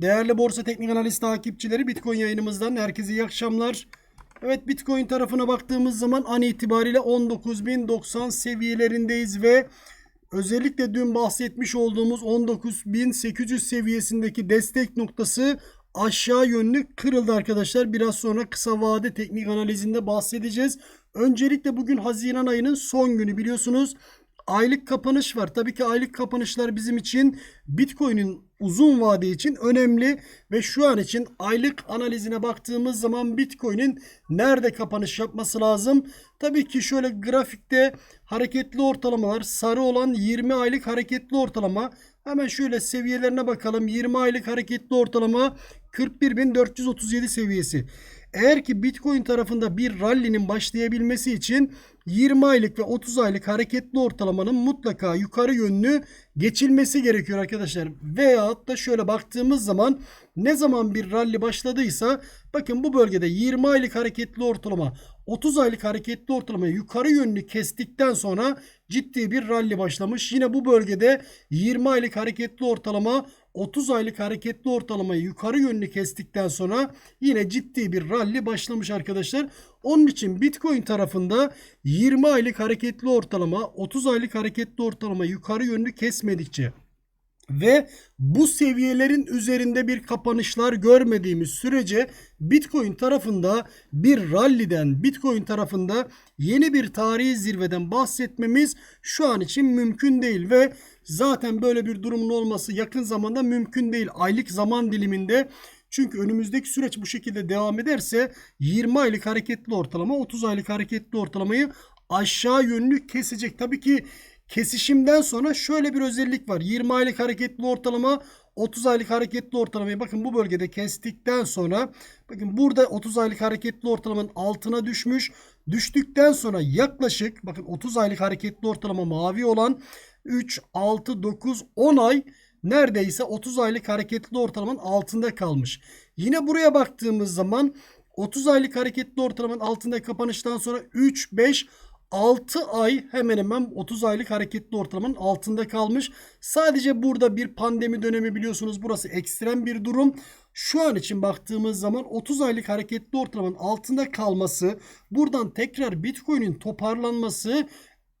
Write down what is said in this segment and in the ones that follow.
Değerli Borsa Teknik Analiz takipçileri Bitcoin yayınımızdan herkese iyi akşamlar. Evet Bitcoin tarafına baktığımız zaman an itibariyle 19.090 seviyelerindeyiz ve özellikle dün bahsetmiş olduğumuz 19.800 seviyesindeki destek noktası aşağı yönlü kırıldı arkadaşlar. Biraz sonra kısa vade teknik analizinde bahsedeceğiz. Öncelikle bugün Haziran ayının son günü biliyorsunuz. Aylık kapanış var. Tabii ki aylık kapanışlar bizim için Bitcoin'in uzun vade için önemli ve şu an için aylık analizine baktığımız zaman Bitcoin'in nerede kapanış yapması lazım? Tabii ki şöyle grafikte hareketli ortalamalar sarı olan 20 aylık hareketli ortalama Hemen şöyle seviyelerine bakalım. 20 aylık hareketli ortalama 41.437 seviyesi. Eğer ki Bitcoin tarafında bir rally'nin başlayabilmesi için 20 aylık ve 30 aylık hareketli ortalamanın mutlaka yukarı yönlü geçilmesi gerekiyor arkadaşlar. Veyahut da şöyle baktığımız zaman ne zaman bir rally başladıysa bakın bu bölgede 20 aylık hareketli ortalama 30 aylık hareketli ortalamayı yukarı yönlü kestikten sonra ciddi bir rally başlamış. Yine bu bölgede 20 aylık hareketli ortalama 30 aylık hareketli ortalamayı yukarı yönlü kestikten sonra yine ciddi bir rally başlamış arkadaşlar. Onun için Bitcoin tarafında 20 aylık hareketli ortalama 30 aylık hareketli ortalama yukarı yönlü kesmedikçe ve bu seviyelerin üzerinde bir kapanışlar görmediğimiz sürece Bitcoin tarafında bir rally'den Bitcoin tarafında yeni bir tarihi zirveden bahsetmemiz şu an için mümkün değil ve zaten böyle bir durumun olması yakın zamanda mümkün değil. Aylık zaman diliminde çünkü önümüzdeki süreç bu şekilde devam ederse 20 aylık hareketli ortalama 30 aylık hareketli ortalamayı aşağı yönlü kesecek. Tabii ki kesişimden sonra şöyle bir özellik var. 20 aylık hareketli ortalama 30 aylık hareketli ortalamayı bakın bu bölgede kestikten sonra bakın burada 30 aylık hareketli ortalamanın altına düşmüş. Düştükten sonra yaklaşık bakın 30 aylık hareketli ortalama mavi olan 3, 6, 9, 10 ay neredeyse 30 aylık hareketli ortalamanın altında kalmış. Yine buraya baktığımız zaman 30 aylık hareketli ortalamanın altında kapanıştan sonra 3, 5, 6 ay hemen hemen 30 aylık hareketli ortalamanın altında kalmış. Sadece burada bir pandemi dönemi biliyorsunuz burası ekstrem bir durum. Şu an için baktığımız zaman 30 aylık hareketli ortalamanın altında kalması, buradan tekrar Bitcoin'in toparlanması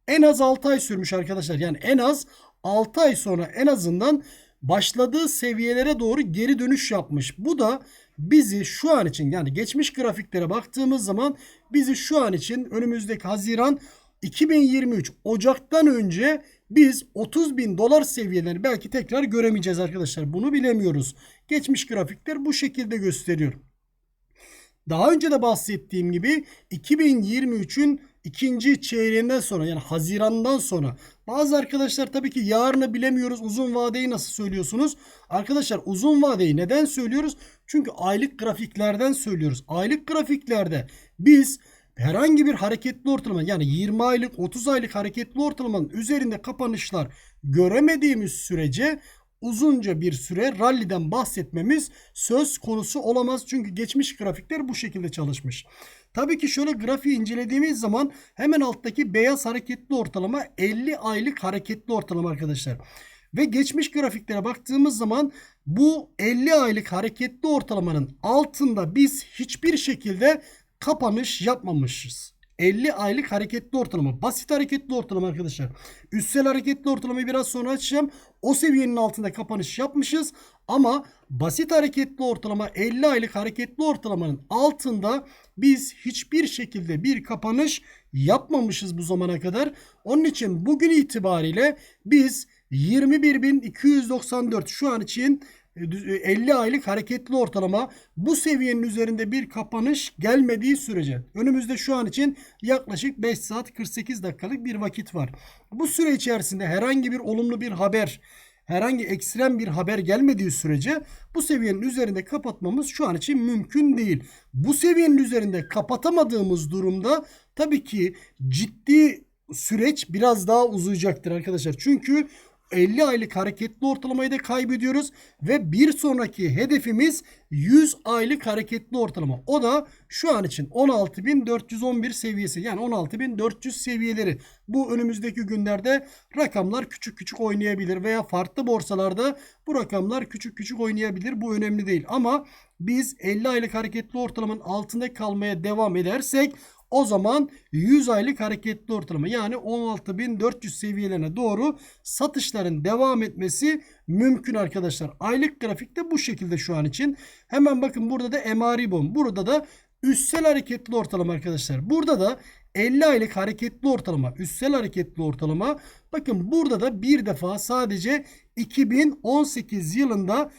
en az 6 ay sürmüş arkadaşlar. Yani en az 6 ay sonra en azından başladığı seviyelere doğru geri dönüş yapmış. Bu da bizi şu an için yani geçmiş grafiklere baktığımız zaman bizi şu an için önümüzdeki Haziran 2023 Ocak'tan önce biz 30 bin dolar seviyelerini belki tekrar göremeyeceğiz arkadaşlar. Bunu bilemiyoruz. Geçmiş grafikler bu şekilde gösteriyor. Daha önce de bahsettiğim gibi 2023'ün ikinci çeyreğinden sonra yani Haziran'dan sonra bazı arkadaşlar tabii ki yarını bilemiyoruz uzun vadeyi nasıl söylüyorsunuz? Arkadaşlar uzun vadeyi neden söylüyoruz? Çünkü aylık grafiklerden söylüyoruz. Aylık grafiklerde biz herhangi bir hareketli ortalama yani 20 aylık 30 aylık hareketli ortalamanın üzerinde kapanışlar göremediğimiz sürece uzunca bir süre ralliden bahsetmemiz söz konusu olamaz. Çünkü geçmiş grafikler bu şekilde çalışmış. Tabii ki şöyle grafiği incelediğimiz zaman hemen alttaki beyaz hareketli ortalama 50 aylık hareketli ortalama arkadaşlar. Ve geçmiş grafiklere baktığımız zaman bu 50 aylık hareketli ortalamanın altında biz hiçbir şekilde kapanış yapmamışız. 50 aylık hareketli ortalama. Basit hareketli ortalama arkadaşlar. Üstsel hareketli ortalamayı biraz sonra açacağım. O seviyenin altında kapanış yapmışız. Ama basit hareketli ortalama 50 aylık hareketli ortalamanın altında biz hiçbir şekilde bir kapanış yapmamışız bu zamana kadar. Onun için bugün itibariyle biz 21.294 şu an için 50 aylık hareketli ortalama bu seviyenin üzerinde bir kapanış gelmediği sürece önümüzde şu an için yaklaşık 5 saat 48 dakikalık bir vakit var. Bu süre içerisinde herhangi bir olumlu bir haber herhangi ekstrem bir haber gelmediği sürece bu seviyenin üzerinde kapatmamız şu an için mümkün değil. Bu seviyenin üzerinde kapatamadığımız durumda tabii ki ciddi süreç biraz daha uzayacaktır arkadaşlar. Çünkü 50 aylık hareketli ortalamayı da kaybediyoruz ve bir sonraki hedefimiz 100 aylık hareketli ortalama. O da şu an için 16.411 seviyesi yani 16.400 seviyeleri. Bu önümüzdeki günlerde rakamlar küçük küçük oynayabilir veya farklı borsalarda bu rakamlar küçük küçük oynayabilir. Bu önemli değil ama biz 50 aylık hareketli ortalamanın altında kalmaya devam edersek o zaman 100 aylık hareketli ortalama yani 16.400 seviyelerine doğru satışların devam etmesi mümkün arkadaşlar. Aylık grafikte bu şekilde şu an için. Hemen bakın burada da MA Burada da üstsel hareketli ortalama arkadaşlar. Burada da 50 aylık hareketli ortalama, üstsel hareketli ortalama. Bakın burada da bir defa sadece 2018 yılında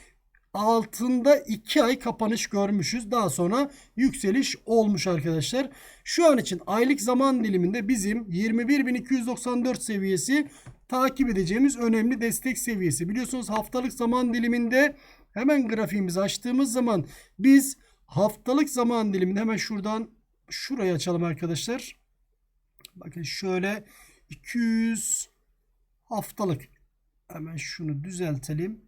altında 2 ay kapanış görmüşüz. Daha sonra yükseliş olmuş arkadaşlar. Şu an için aylık zaman diliminde bizim 21.294 seviyesi takip edeceğimiz önemli destek seviyesi. Biliyorsunuz haftalık zaman diliminde hemen grafiğimizi açtığımız zaman biz haftalık zaman diliminde hemen şuradan şurayı açalım arkadaşlar. Bakın şöyle 200 haftalık hemen şunu düzeltelim.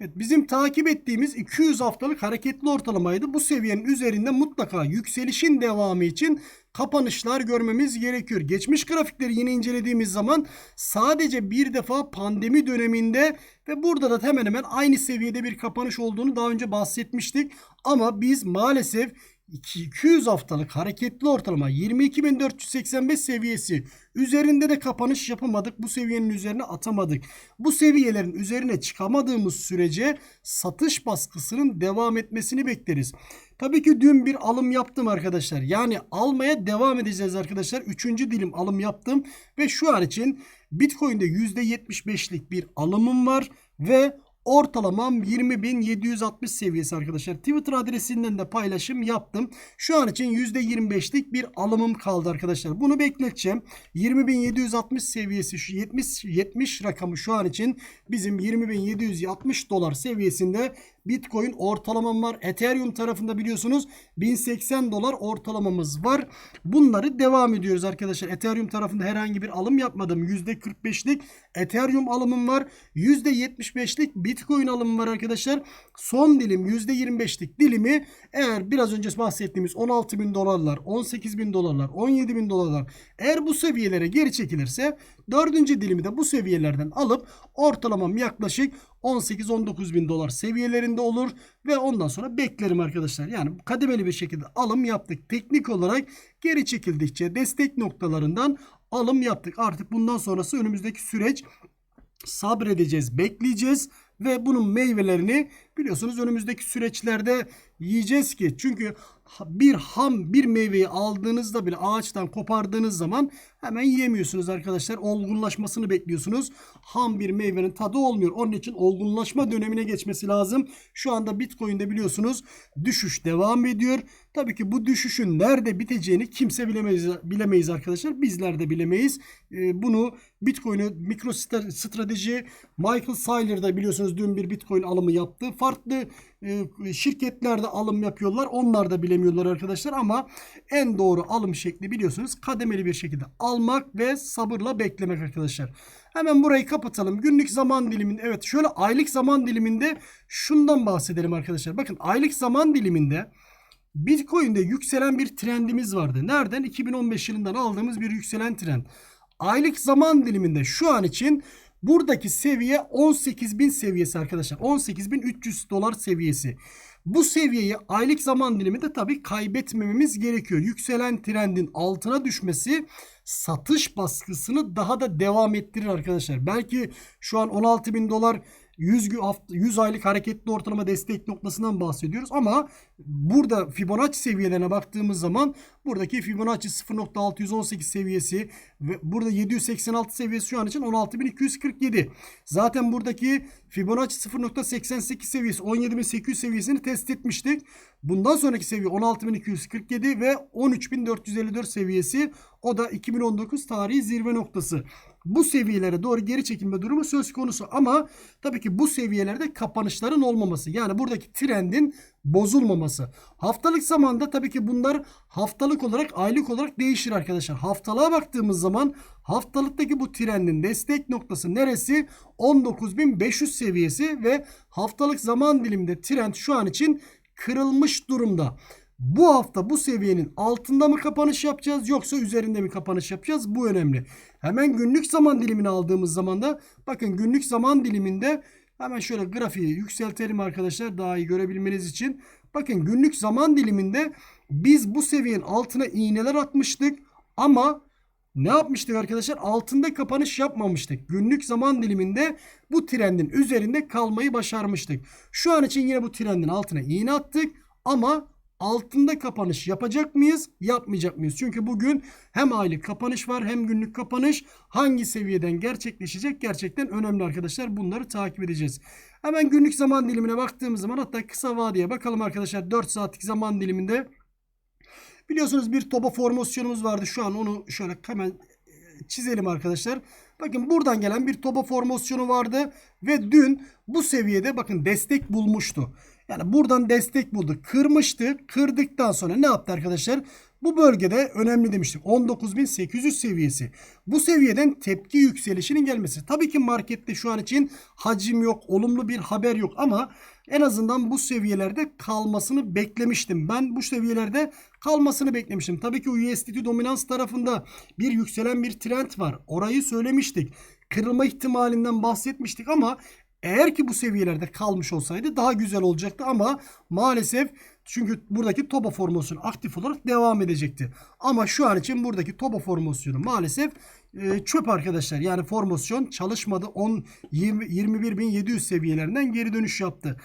Evet, bizim takip ettiğimiz 200 haftalık hareketli ortalamaydı. Bu seviyenin üzerinde mutlaka yükselişin devamı için kapanışlar görmemiz gerekiyor. Geçmiş grafikleri yine incelediğimiz zaman sadece bir defa pandemi döneminde ve burada da hemen hemen aynı seviyede bir kapanış olduğunu daha önce bahsetmiştik. Ama biz maalesef 200 haftalık hareketli ortalama 22.485 seviyesi üzerinde de kapanış yapamadık. Bu seviyenin üzerine atamadık. Bu seviyelerin üzerine çıkamadığımız sürece satış baskısının devam etmesini bekleriz. Tabii ki dün bir alım yaptım arkadaşlar. Yani almaya devam edeceğiz arkadaşlar. Üçüncü dilim alım yaptım ve şu an için Bitcoin'de %75'lik bir alımım var ve Ortalamam 20.760 seviyesi arkadaşlar. Twitter adresinden de paylaşım yaptım. Şu an için %25'lik bir alımım kaldı arkadaşlar. Bunu bekleteceğim. 20.760 seviyesi şu 70 70 rakamı şu an için bizim 20.760 dolar seviyesinde Bitcoin ortalamam var. Ethereum tarafında biliyorsunuz 1080 dolar ortalamamız var. Bunları devam ediyoruz arkadaşlar. Ethereum tarafında herhangi bir alım yapmadım. %45'lik Ethereum alımım var. %75'lik Bitcoin alımım var arkadaşlar. Son dilim %25'lik dilimi eğer biraz önce bahsettiğimiz 16 bin dolarlar, 18 bin dolarlar, 17 bin dolarlar eğer bu seviyelere geri çekilirse dördüncü dilimi de bu seviyelerden alıp ortalamam yaklaşık 18-19 bin dolar seviyelerinde olur ve ondan sonra beklerim arkadaşlar. Yani kademeli bir şekilde alım yaptık. Teknik olarak geri çekildikçe destek noktalarından alım yaptık. Artık bundan sonrası önümüzdeki süreç sabredeceğiz, bekleyeceğiz ve bunun meyvelerini biliyorsunuz önümüzdeki süreçlerde yiyeceğiz ki çünkü bir ham bir meyveyi aldığınızda bile ağaçtan kopardığınız zaman hemen yiyemiyorsunuz arkadaşlar. Olgunlaşmasını bekliyorsunuz. Ham bir meyvenin tadı olmuyor. Onun için olgunlaşma dönemine geçmesi lazım. Şu anda Bitcoin'de biliyorsunuz düşüş devam ediyor. Tabii ki bu düşüşün nerede biteceğini kimse bilemeyiz, bilemeyiz arkadaşlar. Bizler de bilemeyiz. Ee, bunu Bitcoin'i mikro strateji Michael Saylor da biliyorsunuz dün bir Bitcoin alımı yaptı. Farklı e, şirketler de alım yapıyorlar. Onlar da bilemiyorlar arkadaşlar ama en doğru alım şekli biliyorsunuz kademeli bir şekilde almak ve sabırla beklemek arkadaşlar. Hemen burayı kapatalım. Günlük zaman diliminde evet şöyle aylık zaman diliminde şundan bahsedelim arkadaşlar. Bakın aylık zaman diliminde Bitcoin'de yükselen bir trendimiz vardı. Nereden? 2015 yılından aldığımız bir yükselen trend. Aylık zaman diliminde şu an için buradaki seviye 18.000 seviyesi arkadaşlar. 18.300 dolar seviyesi. Bu seviyeyi aylık zaman diliminde tabii kaybetmememiz gerekiyor. Yükselen trendin altına düşmesi satış baskısını daha da devam ettirir arkadaşlar. Belki şu an 16 bin dolar 100, 100 aylık hareketli ortalama destek noktasından bahsediyoruz ama burada Fibonacci seviyelerine baktığımız zaman buradaki Fibonacci 0.618 seviyesi ve burada 786 seviyesi şu an için 16.247. Zaten buradaki Fibonacci 0.88 seviyesi 17.800 seviyesini test etmiştik. Bundan sonraki seviye 16.247 ve 13.454 seviyesi o da 2019 tarihi zirve noktası. Bu seviyelere doğru geri çekilme durumu söz konusu ama tabii ki bu seviyelerde kapanışların olmaması. Yani buradaki trendin bozulmaması. Haftalık zamanda tabii ki bunlar haftalık olarak aylık olarak değişir arkadaşlar. Haftalığa baktığımız zaman haftalıktaki bu trendin destek noktası neresi? 19.500 seviyesi ve haftalık zaman diliminde trend şu an için kırılmış durumda. Bu hafta bu seviyenin altında mı kapanış yapacağız yoksa üzerinde mi kapanış yapacağız? Bu önemli. Hemen günlük zaman dilimini aldığımız zaman da bakın günlük zaman diliminde hemen şöyle grafiği yükseltelim arkadaşlar daha iyi görebilmeniz için. Bakın günlük zaman diliminde biz bu seviyenin altına iğneler atmıştık ama ne yapmıştık arkadaşlar? Altında kapanış yapmamıştık. Günlük zaman diliminde bu trendin üzerinde kalmayı başarmıştık. Şu an için yine bu trendin altına iğne attık ama altında kapanış yapacak mıyız? Yapmayacak mıyız? Çünkü bugün hem aylık kapanış var hem günlük kapanış. Hangi seviyeden gerçekleşecek? Gerçekten önemli arkadaşlar. Bunları takip edeceğiz. Hemen günlük zaman dilimine baktığımız zaman hatta kısa vadeye bakalım arkadaşlar. 4 saatlik zaman diliminde biliyorsunuz bir toba formasyonumuz vardı. Şu an onu şöyle hemen çizelim arkadaşlar. Bakın buradan gelen bir toba formasyonu vardı ve dün bu seviyede bakın destek bulmuştu. Yani buradan destek buldu. Kırmıştı. Kırdıktan sonra ne yaptı arkadaşlar? Bu bölgede önemli demiştik. 19.800 seviyesi. Bu seviyeden tepki yükselişinin gelmesi. Tabii ki markette şu an için hacim yok. Olumlu bir haber yok ama en azından bu seviyelerde kalmasını beklemiştim. Ben bu seviyelerde kalmasını beklemiştim. Tabii ki USDT dominans tarafında bir yükselen bir trend var. Orayı söylemiştik. Kırılma ihtimalinden bahsetmiştik ama eğer ki bu seviyelerde kalmış olsaydı daha güzel olacaktı ama maalesef çünkü buradaki toba formasyonu aktif olarak devam edecekti. Ama şu an için buradaki toba formasyonu maalesef e, çöp arkadaşlar. Yani formasyon çalışmadı. 10 20 21.700 seviyelerinden geri dönüş yaptı.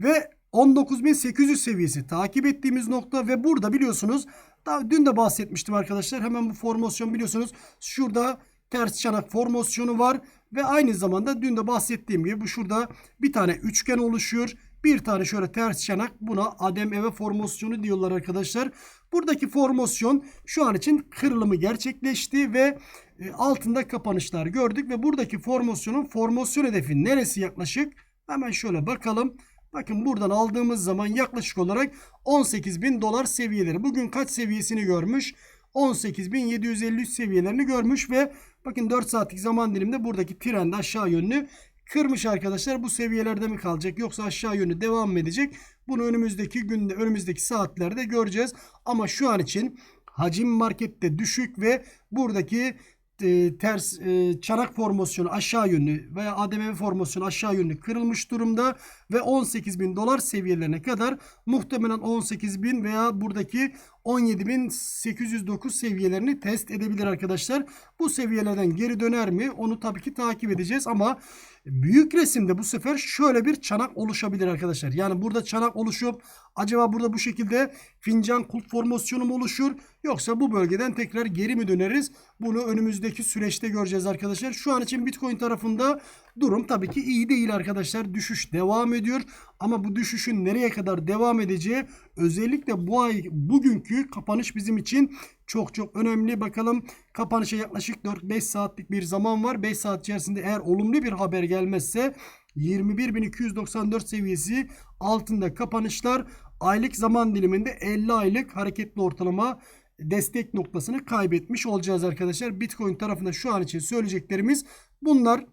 Ve 19.800 seviyesi takip ettiğimiz nokta ve burada biliyorsunuz daha dün de bahsetmiştim arkadaşlar. Hemen bu formasyon biliyorsunuz şurada ters çanak formasyonu var ve aynı zamanda dün de bahsettiğim gibi bu şurada bir tane üçgen oluşuyor. Bir tane şöyle ters çanak buna adem eve formasyonu diyorlar arkadaşlar. Buradaki formasyon şu an için kırılımı gerçekleşti ve e, altında kapanışlar gördük ve buradaki formasyonun formasyon hedefi neresi yaklaşık? Hemen şöyle bakalım. Bakın buradan aldığımız zaman yaklaşık olarak 18 bin dolar seviyeleri. Bugün kaç seviyesini görmüş? 18.753 seviyelerini görmüş ve bakın 4 saatlik zaman diliminde buradaki trend aşağı yönlü kırmış arkadaşlar. Bu seviyelerde mi kalacak yoksa aşağı yönlü devam mı edecek? Bunu önümüzdeki günde önümüzdeki saatlerde göreceğiz. Ama şu an için hacim markette düşük ve buradaki e, ters e, çanak formasyonu aşağı yönlü veya ADM formasyonu aşağı yönlü kırılmış durumda ve 18 bin dolar seviyelerine kadar muhtemelen 18 bin veya buradaki 17.809 seviyelerini test edebilir arkadaşlar. Bu seviyelerden geri döner mi? Onu tabii ki takip edeceğiz ama büyük resimde bu sefer şöyle bir çanak oluşabilir arkadaşlar. Yani burada çanak oluşup acaba burada bu şekilde fincan kulp formasyonu mu oluşur? Yoksa bu bölgeden tekrar geri mi döneriz? Bunu önümüzdeki süreçte göreceğiz arkadaşlar. Şu an için Bitcoin tarafında durum tabii ki iyi değil arkadaşlar. Düşüş devam ediyor. Ama bu düşüşün nereye kadar devam edeceği özellikle bu ay bugünkü kapanış bizim için çok çok önemli. Bakalım kapanışa yaklaşık 4-5 saatlik bir zaman var. 5 saat içerisinde eğer olumlu bir haber gelmezse 21.294 seviyesi altında kapanışlar aylık zaman diliminde 50 aylık hareketli ortalama destek noktasını kaybetmiş olacağız arkadaşlar. Bitcoin tarafında şu an için söyleyeceklerimiz bunlar.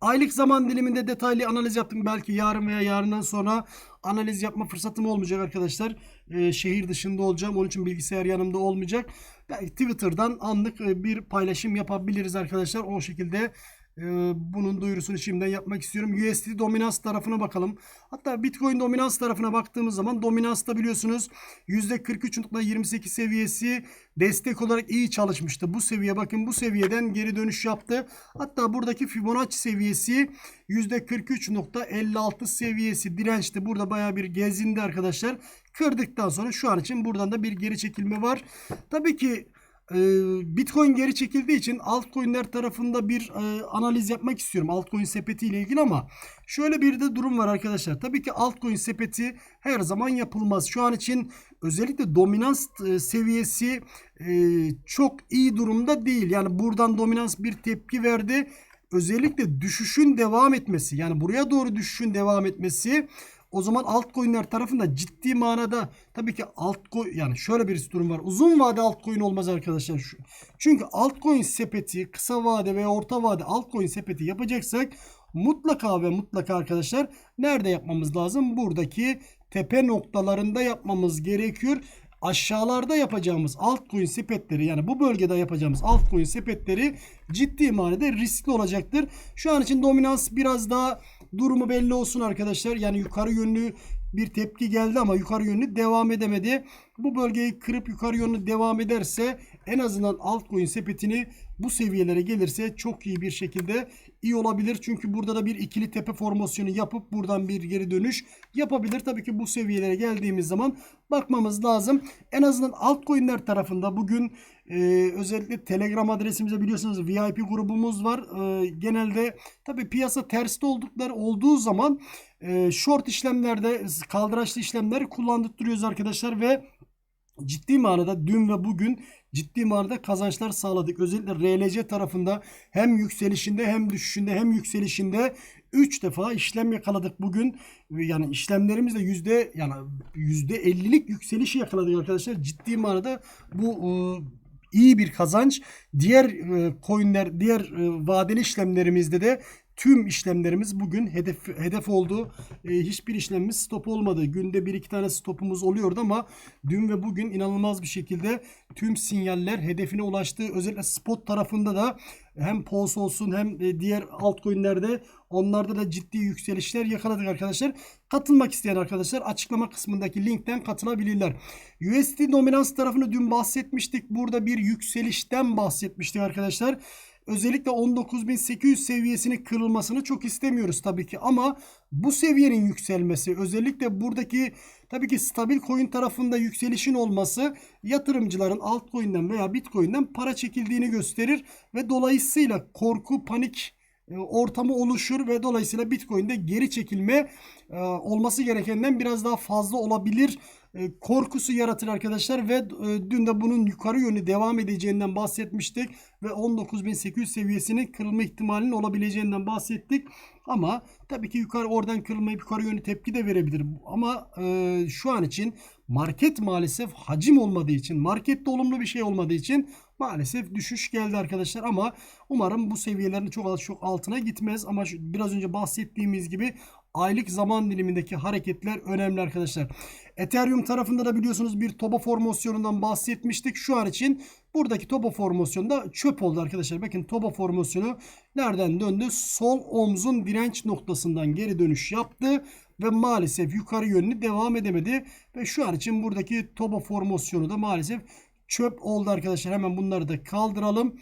Aylık zaman diliminde detaylı analiz yaptım. Belki yarın veya yarından sonra analiz yapma fırsatım olmayacak arkadaşlar. Ee, şehir dışında olacağım. Onun için bilgisayar yanımda olmayacak. Belki Twitter'dan anlık e, bir paylaşım yapabiliriz arkadaşlar. O şekilde ee, bunun duyurusunu şimdiden yapmak istiyorum. USD dominans tarafına bakalım. Hatta Bitcoin dominans tarafına baktığımız zaman dominansta biliyorsunuz %43.28 seviyesi destek olarak iyi çalışmıştı. Bu seviye bakın bu seviyeden geri dönüş yaptı. Hatta buradaki Fibonacci seviyesi %43.56 seviyesi dirençti. Burada baya bir gezindi arkadaşlar. Kırdıktan sonra şu an için buradan da bir geri çekilme var. Tabii ki Bitcoin geri çekildiği için altcoin'ler tarafında bir e, analiz yapmak istiyorum altcoin sepeti ile ilgili ama şöyle bir de durum var arkadaşlar. Tabii ki altcoin sepeti her zaman yapılmaz. Şu an için özellikle dominans e, seviyesi e, çok iyi durumda değil. Yani buradan dominans bir tepki verdi. Özellikle düşüşün devam etmesi yani buraya doğru düşüşün devam etmesi O zaman altcoin'ler tarafında ciddi manada tabii ki altcoin yani şöyle bir durum var. Uzun vade altcoin olmaz arkadaşlar. Şu- Çünkü altcoin sepeti kısa vade veya orta vade altcoin sepeti yapacaksak mutlaka ve mutlaka arkadaşlar nerede yapmamız lazım? Buradaki tepe noktalarında yapmamız gerekiyor. Aşağılarda yapacağımız altcoin sepetleri yani bu bölgede yapacağımız altcoin sepetleri ciddi manada riskli olacaktır. Şu an için dominans biraz daha durumu belli olsun arkadaşlar. Yani yukarı yönlü bir tepki geldi ama yukarı yönlü devam edemedi. Bu bölgeyi kırıp yukarı yönlü devam ederse en azından altcoin sepetini bu seviyelere gelirse çok iyi bir şekilde iyi olabilir. Çünkü burada da bir ikili tepe formasyonu yapıp buradan bir geri dönüş yapabilir. Tabii ki bu seviyelere geldiğimiz zaman bakmamız lazım. En azından altcoin'ler tarafında bugün e, özellikle Telegram adresimize biliyorsunuz VIP grubumuz var. E, genelde tabii piyasa terste oldukları olduğu zaman e, short işlemlerde kaldıraçlı işlemleri kullandırıyoruz arkadaşlar ve ciddi manada dün ve bugün ciddi manada kazançlar sağladık. Özellikle RLC tarafında hem yükselişinde hem düşüşünde hem yükselişinde 3 defa işlem yakaladık bugün. Yani işlemlerimizde yüzde yani yüzde 50'lik yükselişi yakaladık arkadaşlar. Ciddi manada bu e, iyi bir kazanç. Diğer e, coinler, diğer e, vadeli işlemlerimizde de tüm işlemlerimiz bugün hedef hedef oldu. E, hiçbir işlemimiz stop olmadı. Günde bir iki tane stopumuz oluyordu ama dün ve bugün inanılmaz bir şekilde tüm sinyaller hedefine ulaştı. Özellikle spot tarafında da hem POS olsun hem e, diğer altcoin'lerde onlarda da ciddi yükselişler yakaladık arkadaşlar. Katılmak isteyen arkadaşlar açıklama kısmındaki linkten katılabilirler. USD dominans tarafını dün bahsetmiştik. Burada bir yükselişten bahsetmiştik arkadaşlar. Özellikle 19.800 seviyesinin kırılmasını çok istemiyoruz tabii ki. Ama bu seviyenin yükselmesi özellikle buradaki tabii ki stabil coin tarafında yükselişin olması yatırımcıların altcoin'den veya bitcoin'den para çekildiğini gösterir ve dolayısıyla korku, panik e, ortamı oluşur ve dolayısıyla Bitcoin'de geri çekilme e, olması gerekenden biraz daha fazla olabilir korkusu yaratır arkadaşlar ve e, dün de bunun yukarı yönü devam edeceğinden bahsetmiştik ve 19.800 seviyesinin kırılma ihtimalinin olabileceğinden bahsettik. Ama tabii ki yukarı oradan kırılmayıp yukarı yönü tepki de verebilir. Ama e, şu an için market maalesef hacim olmadığı için, markette olumlu bir şey olmadığı için maalesef düşüş geldi arkadaşlar. Ama umarım bu seviyelerin çok az çok altına gitmez. Ama biraz önce bahsettiğimiz gibi aylık zaman dilimindeki hareketler önemli arkadaşlar. Ethereum tarafında da biliyorsunuz bir toba formasyonundan bahsetmiştik. Şu an için buradaki toba formasyonu da çöp oldu arkadaşlar. Bakın toba formasyonu nereden döndü? Sol omzun direnç noktasından geri dönüş yaptı ve maalesef yukarı yönlü devam edemedi. Ve şu an için buradaki toba formasyonu da maalesef çöp oldu arkadaşlar. Hemen bunları da kaldıralım.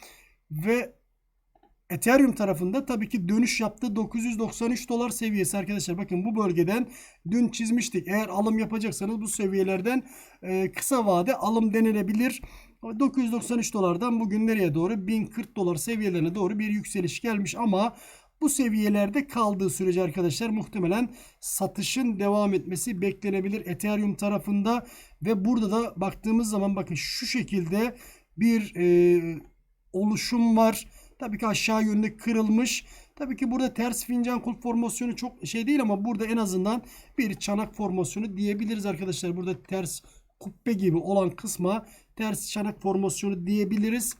Ve Ethereum tarafında tabii ki dönüş yaptı 993 dolar seviyesi arkadaşlar. Bakın bu bölgeden dün çizmiştik. Eğer alım yapacaksanız bu seviyelerden e, kısa vade alım denilebilir. 993 dolardan bugün nereye doğru 1040 dolar seviyelerine doğru bir yükseliş gelmiş ama bu seviyelerde kaldığı sürece arkadaşlar muhtemelen satışın devam etmesi beklenebilir Ethereum tarafında ve burada da baktığımız zaman bakın şu şekilde bir e, oluşum var. Tabii ki aşağı yönde kırılmış. Tabii ki burada ters fincan kulp formasyonu çok şey değil ama burada en azından bir çanak formasyonu diyebiliriz arkadaşlar. Burada ters kubbe gibi olan kısma ters çanak formasyonu diyebiliriz.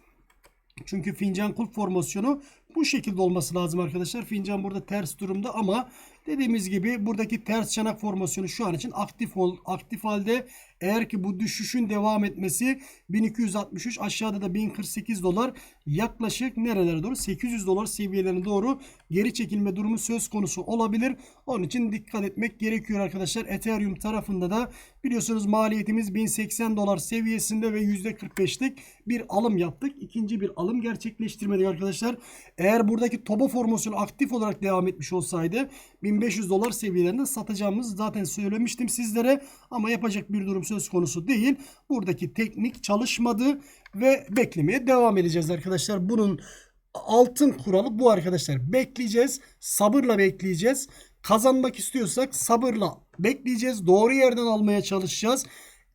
Çünkü fincan kulp formasyonu bu şekilde olması lazım arkadaşlar. Fincan burada ters durumda ama dediğimiz gibi buradaki ters çanak formasyonu şu an için aktif ol, aktif halde. Eğer ki bu düşüşün devam etmesi 1263 aşağıda da 1048 dolar yaklaşık nerelere doğru 800 dolar seviyelerine doğru geri çekilme durumu söz konusu olabilir. Onun için dikkat etmek gerekiyor arkadaşlar. Ethereum tarafında da biliyorsunuz maliyetimiz 1080 dolar seviyesinde ve %45'lik bir alım yaptık. İkinci bir alım gerçekleştirmedik arkadaşlar. Eğer buradaki toba formasyonu aktif olarak devam etmiş olsaydı 1500 dolar seviyelerinde satacağımızı zaten söylemiştim sizlere ama yapacak bir durum söz konusu değil. Buradaki teknik çalışmadı ve beklemeye devam edeceğiz arkadaşlar. Bunun altın kuralı bu arkadaşlar. Bekleyeceğiz. Sabırla bekleyeceğiz. Kazanmak istiyorsak sabırla bekleyeceğiz. Doğru yerden almaya çalışacağız.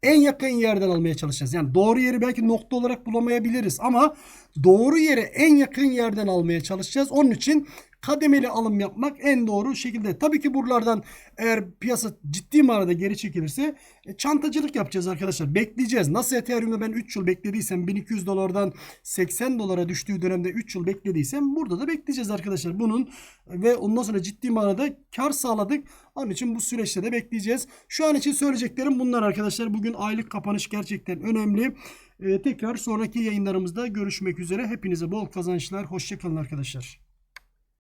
En yakın yerden almaya çalışacağız. Yani doğru yeri belki nokta olarak bulamayabiliriz ama doğru yere en yakın yerden almaya çalışacağız. Onun için kademeli alım yapmak en doğru şekilde. Tabii ki buralardan eğer piyasa ciddi manada geri çekilirse e, çantacılık yapacağız arkadaşlar. Bekleyeceğiz. Nasıl Ethereum'da ben 3 yıl beklediysem 1200 dolardan 80 dolara düştüğü dönemde 3 yıl beklediysem burada da bekleyeceğiz arkadaşlar. Bunun ve ondan sonra ciddi manada kar sağladık. Onun için bu süreçte de bekleyeceğiz. Şu an için söyleyeceklerim bunlar arkadaşlar. Bugün aylık kapanış gerçekten önemli. Ee, tekrar sonraki yayınlarımızda görüşmek üzere. Hepinize bol kazançlar. Hoşçakalın arkadaşlar.